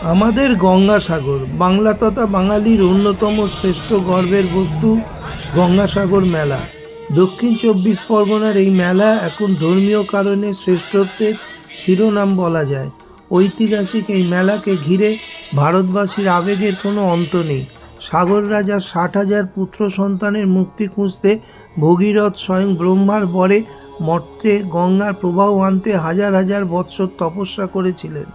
আমাদের গঙ্গাসাগর, বাংলা তথা বাঙালির অন্যতম শ্রেষ্ঠ গর্বের বস্তু গঙ্গাসাগর মেলা। দক্ষিণ চব্বিশ পরগনার এই মেলা এখন ধর্মীয় কারণে শ্রেষ্ঠত্বের শিরোনাম বলা যায়। ঐতিহাসিক এই মেলাকে ঘিরে ভারতবাসীর আবেগের কোনো অন্ত নেই। সাগর রাজার ষাট হাজার পুত্র সন্তানের মুক্তি খুঁজতে ভগীরথ স্বয়ং ব্রহ্মার বরে মর্তে গঙ্গার প্রবাহ আনতে হাজার হাজার বৎসর তপস্যা করেছিলেন।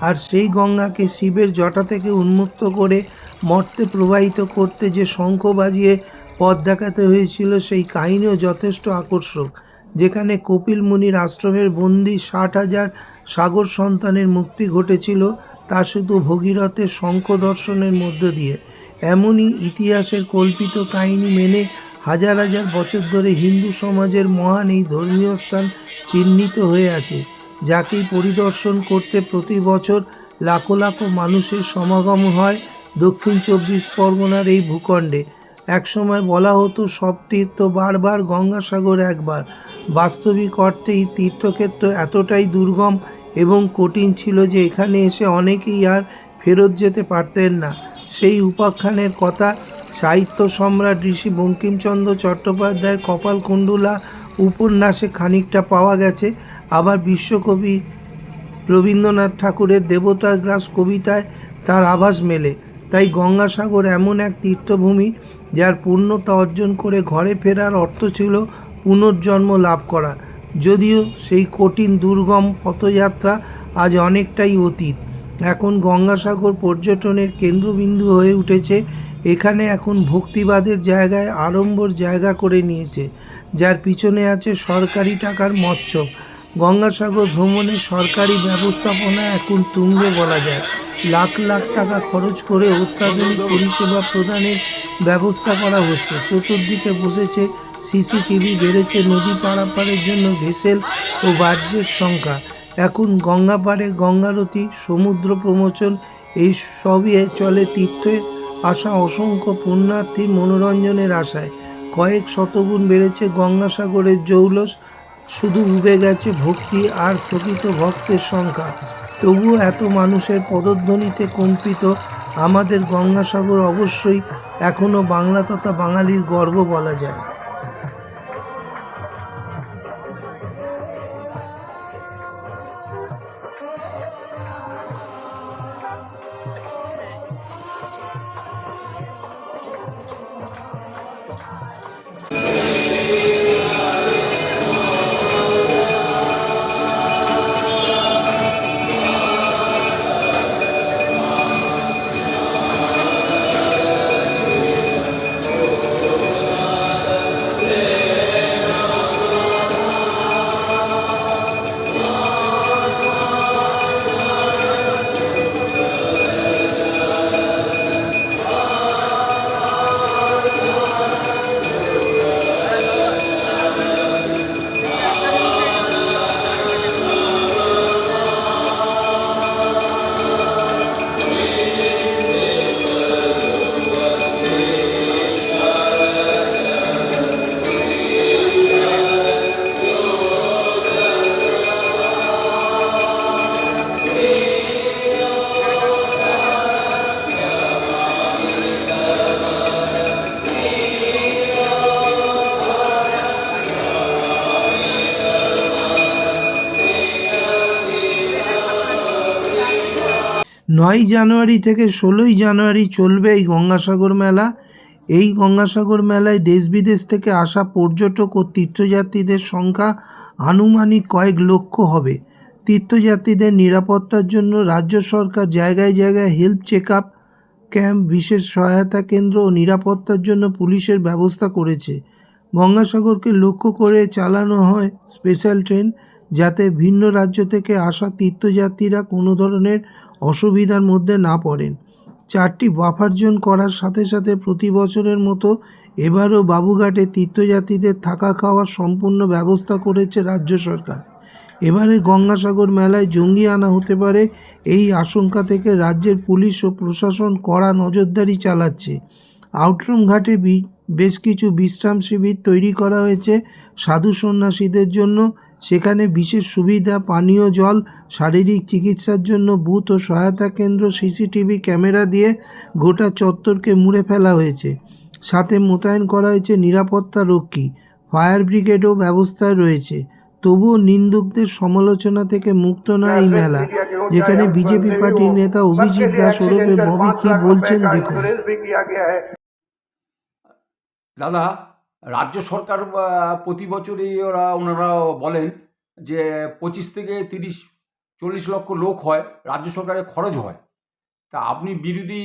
আর সেই গঙ্গাকে শিবের জটা থেকে উন্মুক্ত করে মর্তে প্রবাহিত করতে যে শঙ্খ বাজিয়ে পথ দেখাতে হয়েছিল, সেই কাহিনীও যথেষ্ট আকর্ষক, যেখানে কপিল মুনির আশ্রমের বন্দি ষাট হাজার সাগর সন্তানের মুক্তি ঘটেছিল, তা শুধু ভগীরথের শঙ্খ দর্শনের মধ্য দিয়ে। এমনই ইতিহাসের কল্পিত কাহিনী মেনে হাজার হাজার বছর ধরে হিন্দু সমাজের মহান এই ধর্মীয় স্থান চিহ্নিত হয়ে আছে। যাকেই পরিদর্শন করতে প্রতি বছর লাখো লাখো মানুষের সমাগম হয় দক্ষিণ চব্বিশ পরগনার এই ভূখণ্ডে। একসময় বলা হতো, সব তীর্থ বারবার গঙ্গাসাগর একবার। বাস্তবিক অর্থে এই তীর্থক্ষেত্র এতটাই দুর্গম এবং কঠিন ছিল যে এখানে এসে অনেকেই আর ফেরত যেতে পারতেন না। সেই উপাখ্যানের কথা সাহিত্য সম্রাট ঋষি বঙ্কিমচন্দ্র চট্টোপাধ্যায়ের কপালকুণ্ডুলা উপন্যাসে খানিকটা পাওয়া গেছে। আবার বিশ্বকবি রবীন্দ্রনাথ ঠাকুরের দেবতার গ্রাস কবিতায় তার আভাস মেলে। তাই গঙ্গাসাগর এমন এক তীর্থভূমি যার পূর্ণতা অর্জন করে ঘরে ফেরার অর্থ ছিল পুনর্জন্ম লাভ করা। যদিও সেই কঠিন দুর্গম পথযাত্রা আজ অনেকটাই অতীত। এখন গঙ্গাসাগর পর্যটনের কেন্দ্রবিন্দু হয়ে উঠেছে। এখানে এখন ভক্তিবাদের জায়গায় আড়ম্বর জায়গা করে নিয়েছে। যার পিছনে আছে সরকারি টাকার মৎস্য। গঙ্গাসাগর ভ্রমণের সরকারি ব্যবস্থাপনা এখন তুঙ্গে বলা যায়। লাখ লাখ টাকা খরচ করে অত্যাধুনিক পরিষেবা প্রদানের ব্যবস্থা করা হচ্ছে। চতুর্দিকে বসেছে সিসিটিভি, বেড়েছে নদী পারাপারের জন্য ভেসেল ও বাহ্যের সংখ্যা। এখন গঙ্গা পাড়ে গঙ্গারতি, সমুদ্র প্রমোচন, এই সবই চলে তীর্থে আসা অসংখ্য পুণ্যার্থী মনোরঞ্জনের আশায়। কয়েক শতগুণ বেড়েছে গঙ্গাসাগরের জৌলস শুধু উবে গেছে ভক্তি আর প্রকৃত ভক্তের সংখ্যা। তবুও এত মানুষের পদধ্বনিতে কম্পিত আমাদের গঙ্গাসাগর অবশ্যই এখনও বাংলা তথা বাঙালির গর্ব বলা যায়। নয় জানুয়ারি থেকে ষোলোই জানুয়ারি চলবে এই গঙ্গাসাগর মেলা। এই গঙ্গাসাগর মেলায় দেশ বিদেশ থেকে আসা পর্যটক ও তীর্থযাত্রীদের সংখ্যা আনুমানিক কয়েক লক্ষ হবে। তীর্থযাত্রীদের নিরাপত্তার জন্য রাজ্য সরকার জায়গায় জায়গায় হেলথ চেক আপ ক্যাম্প, বিশেষ সহায়তা কেন্দ্র ও নিরাপত্তার জন্য পুলিশের ব্যবস্থা করেছে। গঙ্গাসাগরকে লক্ষ্য করে চালানো হয় স্পেশাল ট্রেন, যাতে ভিন্ন রাজ্য থেকে আসা তীর্থযাত্রীরা কোনো ধরনের অসুবিধার মধ্যে না পড়েন। চারটি বাফার জোন করার সাথে সাথে প্রতি বছরের মতো এবারও বাবুঘাটে তীর্থযাত্রীদের থাকা খাওয়ার সম্পূর্ণ ব্যবস্থা করেছে রাজ্য সরকার। এবারে গঙ্গাসাগর মেলায় জঙ্গি আনা হতে পারে এই আশঙ্কা থেকে রাজ্যের পুলিশ ও প্রশাসন কড়া নজরদারি চালাচ্ছে। আউটরুম ঘাটে বেশ কিছু বিশ্রাম শিবির তৈরি করা হয়েছে সাধু সন্ন্যাসীদের জন্য। সেখানে বিশেষ সুবিধা পানীয় জল শারীরিক চিকিৎসার জন্য বুথ ও সহায়তা কেন্দ্র সিসিটিভি ক্যামেরা দিয়ে গোটা চত্বরকে মুড়ে ফেলা হয়েছে। সাথে মোতায়েন করা হয়েছে নিরাপত্তা রক্ষী। ফায়ার ব্রিগেডও ব্যবস্থায় রয়েছে। তবুও নিন্দুকদের সমালোচনা থেকে মুক্ত না এই মেলা। যেখানে বিজেপি পার্টির নেতা অভিজিৎ দাস ওরফে ববি কি বলছেন দেখুন। দাদা রাজ্য সরকার প্রতি বছরই ওরা ওনারা বলেন যে পঁচিশ থেকে তিরিশ, চল্লিশ লক্ষ লোক হয়, রাজ্য সরকারের খরচ হয়। তা আপনি বিরোধী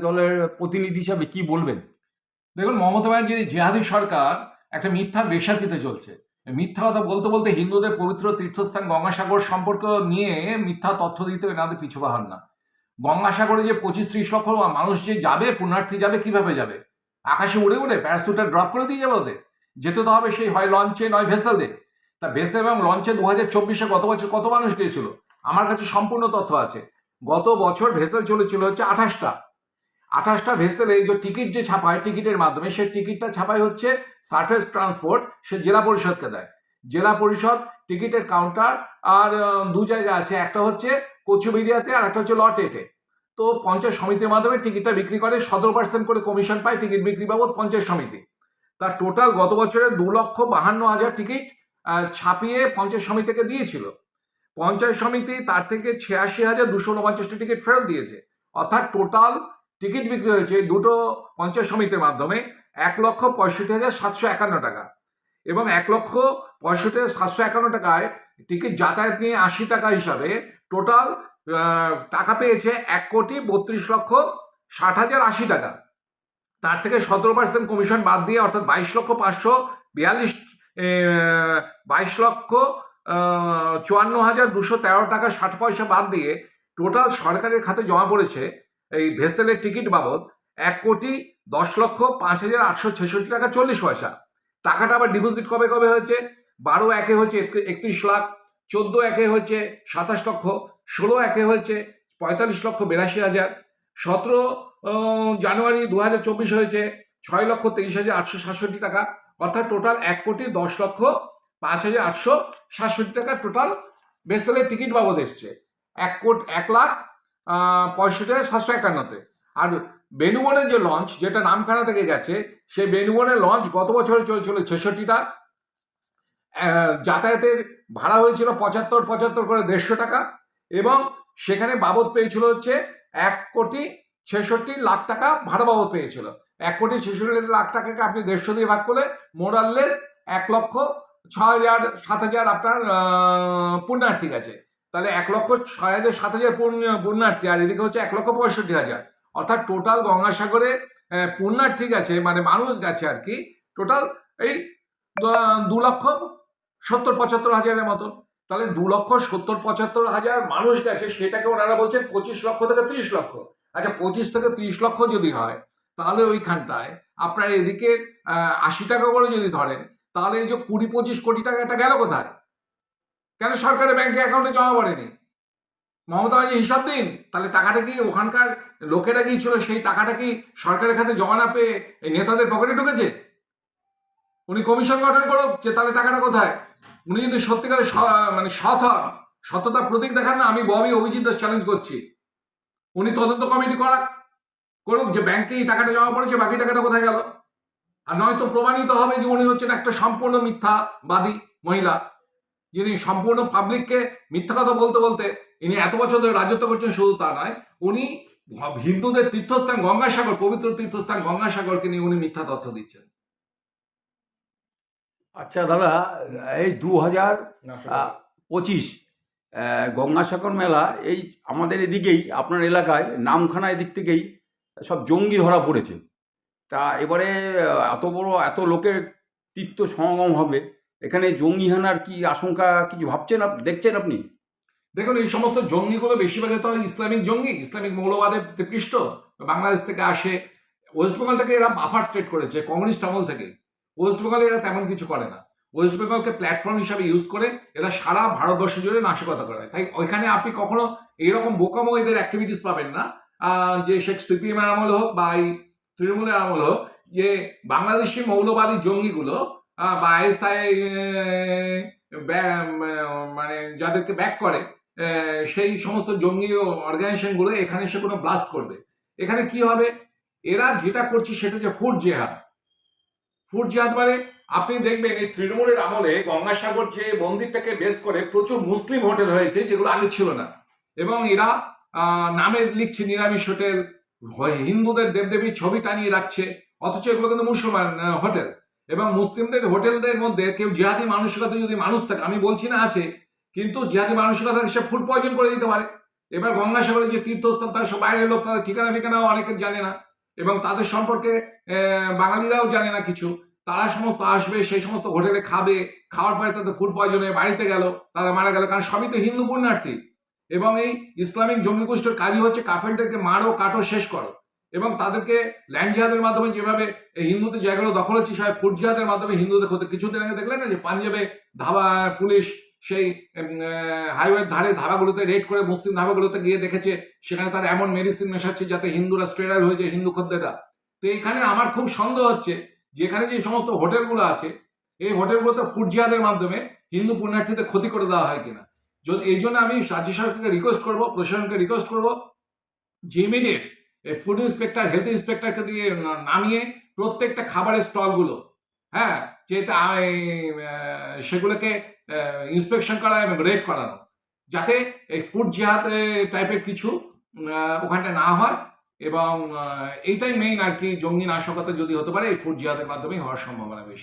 দলের প্রতিনিধি হিসাবে কি বলবেন? দেখুন, মমতা ব্যানার্জির জেহাদি সরকার একটা মিথ্যার বেশাতিতে চলছে। মিথ্যা কথা বলতে বলতে হিন্দুদের পবিত্র তীর্থস্থান গঙ্গাসাগর সম্পর্ক নিয়ে মিথ্যা তথ্য দিতে এনাদের পিছু পাহান না। গঙ্গাসাগরে যে পঁচিশ ত্রিশ লক্ষ মানুষ যে যাবে, পুণ্যার্থী যাবে, কীভাবে যাবে? আকাশে উড়ে উড়ে প্যারাসুটে ড্রপ করে দিয়ে যাবে ওদের। যেতে তো হবে সেই হয় লঞ্চে নয় ভেসেলে তা ভেসেল এবং লঞ্চে দু হাজার চব্বিশে গত বছর, কত মানুষ গিয়েছিল? আমার কাছে সম্পূর্ণ তথ্য আছে। গত বছর ভেসেল চলেছিল হচ্ছে আঠাশটা। আঠাশটা ভেসেলে যে টিকিট যে ছাপায় টিকিটের মাধ্যমে, সেই টিকিটটা ছাপায় হচ্ছে সার্ফেস ট্রান্সপোর্ট সে জেলা পরিষদকে দেয়। জেলা পরিষদ টিকিটের কাউন্টার আর দু জায়গা আছে। একটা হচ্ছে কচুবেরিয়াতে আর একটা হচ্ছে লটেটে তো পঞ্চায়েত সমিতির মাধ্যমে টিকিটটা বিক্রি করে, সতেরো পার্সেন্ট করে কমিশন পায় টিকিট বিক্রি বাবদ পঞ্চায়েত সমিতি। তার টোটাল গত বছরে দু লক্ষ বাহান্ন হাজার টিকিট ছাপিয়ে পঞ্চায়েত সমিতিকে দিয়েছিল। পঞ্চায়েত সমিতি তার থেকে ছিয়াশি হাজার দুশো উনপঞ্চাশটি টিকিট ফেরত দিয়েছে। অর্থাৎ টোটাল টিকিট বিক্রি হয়েছে দুটো পঞ্চায়েত সমিতির মাধ্যমে এক লক্ষ পঁয়ষট্টি হাজার সাতশো একান্ন টাকা। এবং এক লক্ষ পঁয়ষট্টি হাজার সাতশো একান্ন টাকায় টিকিট যাতায়াত নিয়ে আশি টাকা হিসাবে টোটাল টাকা পেয়েছে এক কোটি বত্রিশ লক্ষ ষাট হাজার আশি টাকা। তার থেকে সতেরো পার্সেন্ট কমিশন বাদ দিয়ে অর্থাৎ বাইশ লক্ষ পাঁচশো বিয়াল্লিশ বাইশ লক্ষ চুয়ান্ন হাজার দুশো তেরো টাকা ষাট পয়সা বাদ দিয়ে টোটাল সরকারের খাতে জমা পড়েছে এই ভেসেলের টিকিট বাবদ এক কোটি দশ লক্ষ পাঁচ হাজার আটশো ছেষট্টি টাকা চল্লিশ পয়সা। টাকাটা আবার ডিপোজিট কবে কবে হয়েছে? বারো একে হচ্ছে একত্রিশ লাখ, চোদ্দ একে হচ্ছে সাতাশ লক্ষ ষোলো একে হয়েছে, পঁয়তাল্লিশ লক্ষ বিরাশি হাজার। সতেরো জানুয়ারি দু হাজার চব্বিশ হয়েছে, ছয় লক্ষ তেইশ হাজার আটশো সাতষট্টি টাকা। অর্থাৎ টোটাল এক কোটি দশ লক্ষ পাঁচ হাজার আটশো সাতষট্টি টাকা টোটাল ভেসেলের টিকিট বাবদ এসছে। এক কোট, এক লাখ পঁয়ষট্টি হাজার সাতশো একান্নতে। আর বেনুবনের যে লঞ্চ যেটা নামখানা থেকে গেছে, সেই বেনুবনের লঞ্চ গত বছরে চলেছিল ছেষট্টিটা। যাতায়াতের ভাড়া হয়েছিল পঁচাত্তর পঁচাত্তর করে দেড়শো টাকা। এবং সেখানে বাবদ পেয়েছিল হচ্ছে এক কোটি ছেষট্টি লাখ টাকা ভাড়া বাবদ পেয়েছিল। এক কোটি ছেষট্টি লাখ টাকাকে আপনি দেড়শো দিয়ে ভাগ করলে মোরাললেস এক লক্ষ ছ হাজার, সাত হাজার আপনার পুণ্যার্থী গেছে। তাহলে এক লক্ষ ছয় হাজার, সাত হাজার পুণ্য- পুণ্যার্থী আর এদিকে হচ্ছে এক লক্ষ পঁয়ষট্টি হাজার। অর্থাৎ টোটাল গঙ্গাসাগরে পুণ্যার্থী গেছে মানে মানুষ গেছে আর কি টোটাল এই দু লক্ষ সত্তর, পঁচাত্তর হাজারের মতন। তাহলে দু লক্ষ, সত্তর, পঁচাত্তর হাজার মানুষ গেছে সেটাকে ওনারা বলছেন পঁচিশ লক্ষ থেকে ত্রিশ লক্ষ। আচ্ছা পঁচিশ থেকে ত্রিশ লক্ষ যদি হয়, তাহলে ওইখানটায় আপনার এদিকে আশি টাকা করে যদি ধরেন, তাহলে এই যে কুড়ি, পঁচিশ কোটি টাকাটা গেল কোথায়? কেন সরকারের ব্যাংকে অ্যাকাউন্টে জমা পড়েনি? মমতা ব্যানার্জি হিসাব দিন, তাহলে টাকাটা কি ওখানকার লোকেরা গিয়েছিল সেই টাকাটা কি সরকারের খাতে জমা না পেয়ে নেতাদের পকেটে ঢুকেছে? উনি কমিশন গঠন করুক যে তাহলে টাকাটা কোথায়? উনি যদি সত্যিকারের মানে সৎ হন সততার প্রতীক দেখান না, আমি ববি অভিজিৎ দাস চ্যালেঞ্জ করছি। উনি তদন্ত কমিটি করাক করুক, যে ব্যাংকে এই টাকাটা জমা পড়েছে, বাকি টাকাটা কোথায় গেল? আর নয়তো প্রমাণিত হবে যে উনি হচ্ছেন একটা সম্পূর্ণ মিথ্যাবাদী মহিলা, যিনি সম্পূর্ণ পাবলিককে মিথ্যা কথা বলতে বলতে, ইনি এত বছর ধরে রাজত্ব করছেন, শুধু তা নয়, উনি হিন্দুদের তীর্থস্থান গঙ্গাসাগর, পবিত্র তীর্থস্থান গঙ্গাসাগরকে নিয়ে উনি মিথ্যা তথ্য দিচ্ছেন। আচ্ছা দাদা এই দু হাজার পঁচিশ গঙ্গাসাগর মেলা এই আমাদের এদিকেই আপনার এলাকায় নামখানা এদিক থেকেই সব জঙ্গি ধরা পড়েছে। তা এবারে এত বড় এত লোকের তীর্থ সমাগম হবে এখানে জঙ্গি হানার কি আশঙ্কা কিছু ভাবছেন দেখছেন আপনি? দেখুন এই সমস্ত জঙ্গিগুলো বেশিরভাগই তো ইসলামিক জঙ্গি ইসলামিক মৌলবাদের পৃষ্ঠ বাংলাদেশ থেকে আসে ওয়েস্ট বেঙ্গল থেকে এরা বাফার স্টেট করেছে কমিউনিস্ট আমল থেকে। ওয়েস্ট বেঙ্গলে এরা তেমন কিছু করে না। ওয়েস্ট বেঙ্গলকে প্ল্যাটফর্ম হিসাবে ইউজ করে এরা সারা ভারতবর্ষ জুড়ে নাশকতা করে। তাই ওইখানে আপনি কখনো এইরকম বোকামো এদের অ্যাক্টিভিটিস পাবেন না। যে শেখ সিপিএমের আমল হোক বা এই তৃণমূলের আমল হোক, যে বাংলাদেশি মৌলবাদী জঙ্গিগুলো বা আইএসআই মানে যাদেরকে ব্যাক করে সেই সমস্ত জঙ্গি অর্গানাইজেশনগুলো এখানে এসে কোনো ব্লাস্ট করবে। এখানে কি হবে? এরা যেটা করছে সেটা হচ্ছে ফুড জেহাদ ফুড জেহাদ মানে আপনি দেখবেন এই তৃণমূলের আমলে গঙ্গাসাগর যে মন্দিরটাকে বেস করে প্রচুর মুসলিম হোটেল হয়েছে, যেগুলো আগে ছিল না। এবং এরা নামে লিখছে নিরামিষ হোটেল হিন্দুদের দেবদেবীর ছবি টানিয়ে রাখছে, অথচ এগুলো কিন্তু মুসলমান হোটেল। এবং মুসলিমদের হোটেলদের মধ্যে কেউ জিহাদি মানসিকতা যদি মানুষ থাকে, আমি বলছি না আছে, কিন্তু জিহাদি মানসিকতা সে ফুড পয়জন করে দিতে পারে। এবার গঙ্গাসাগরে যে তীর্থস্থান, তারা সব বাইরের লোক, তাদের ঠিকানা ফিকানাও অনেকে জানে না। এবং তাদের সম্পর্কে বাঙালিরাও জানে না কিছু। তারা সমস্ত আসবে, সেই সমস্ত হোটেলে খাবে, খাওয়ার পরে তাদের ফুড পয়জনে বাড়িতে গেল, তারা মারা গেল, কারণ সবই তো হিন্দু পুণ্যার্থী। এবং এই ইসলামিক জঙ্গি গোষ্ঠীর কাজই হচ্ছে কাফেরদেরকে মারো, কাটো, শেষ করো। এবং তাদেরকে ল্যান্ড জিহাদের মাধ্যমে যেভাবে হিন্দুদের জায়গাগুলো দখল হচ্ছে সবাই ফুড জিহাদের মাধ্যমে হিন্দুদের ক্ষতি। কিছুদিন আগে দেখলেন না যে পাঞ্জাবে ধাবা, পুলিশ সেই হাইওয়ের ধারে ধাবাগুলোতে রেড করে মুসলিম ধাবাগুলোতে গিয়ে দেখেছে, সেখানে তারা এমন মেডিসিন মেশাচ্ছে যাতে হিন্দুরা স্টেরাইল হয়ে যায়, হিন্দু খদ্দেরা তো এখানে আমার খুব সন্দেহ হচ্ছে, যেখানে যে সমস্ত হোটেলগুলো আছে, এই হোটেলগুলোতে ফুড জিহাদের মাধ্যমে হিন্দু পুণ্যার্থীদের ক্ষতি করে দেওয়া হয় কিনা। যদি এই জন্য আমি রাজ্য সরকারকে রিকোয়েস্ট করব, প্রশাসনকে রিকোয়েস্ট করব, যে ইমিডিয়েট ফুড ইন্সপেক্টর হেলথ ইন্সপেক্টরকে দিয়ে নামিয়ে প্রত্যেকটা খাবারের স্টলগুলো হ্যাঁ যেটা সেগুলোকে ইন্সপেকশন করা এবং রেড করানো। যাতে এই ফুড জিহাদ টাইপের কিছু ওখানটা না হয় এবং এইটাই মেইন আর কি জঙ্গি নাশকতা যদি হতে পারে, এই ফুড জিহাদের মাধ্যমেই হওয়ার সম্ভাবনা বেশি।